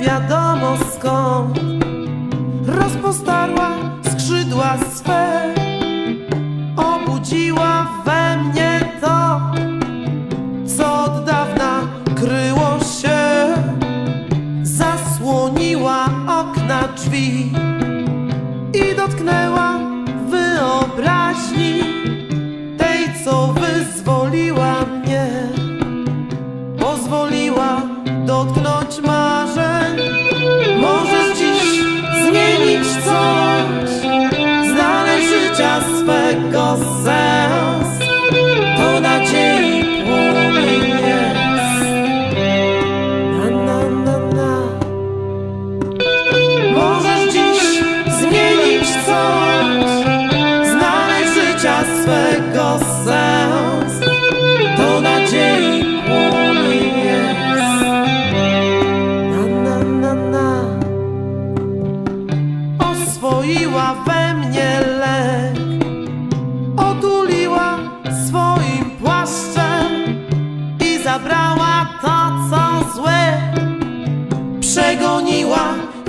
wiadomo skąd Rozpostarła skrzydła swe Obudziła we mnie to Co od dawna kryło się Zasłoniła okna drzwi I dotknęła wyobraźni Tej, co wyzwoliła mnie pozwoliła dotknąć marzeń.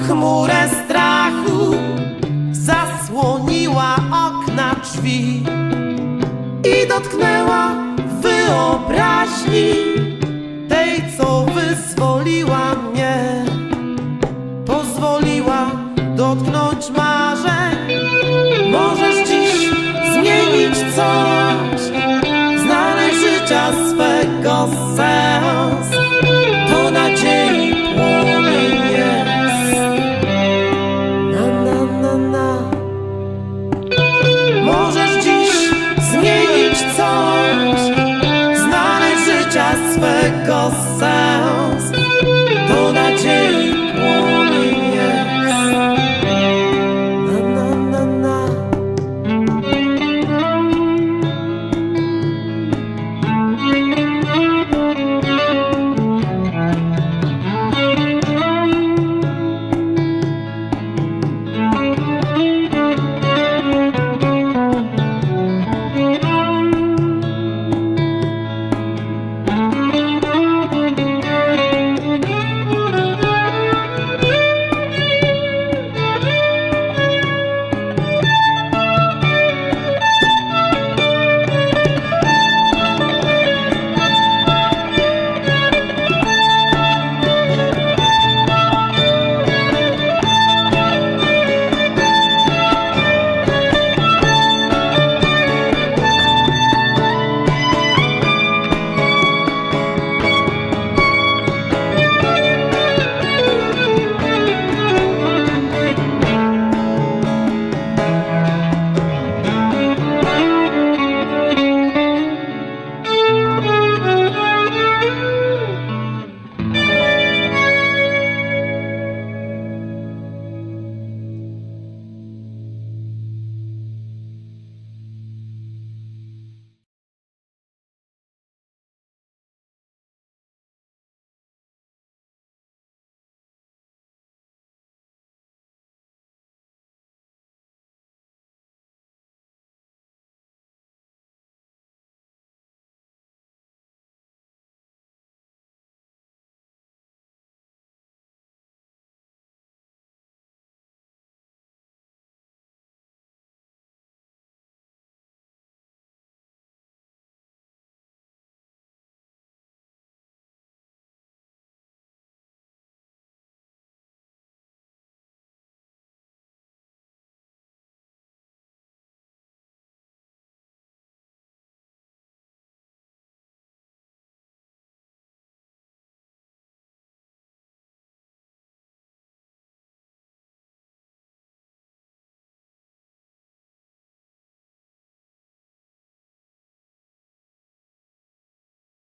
Chmurę strachu, zasłoniła okna drzwi i dotknęła wyobraźni tej, co wyzwoliła mnie. Pozwoliła dotknąć marzeń. Możesz dziś zmienić coś, znaleźć życia swego sens. Swego sens. To nadziei płomień jest. Na, na, na, na.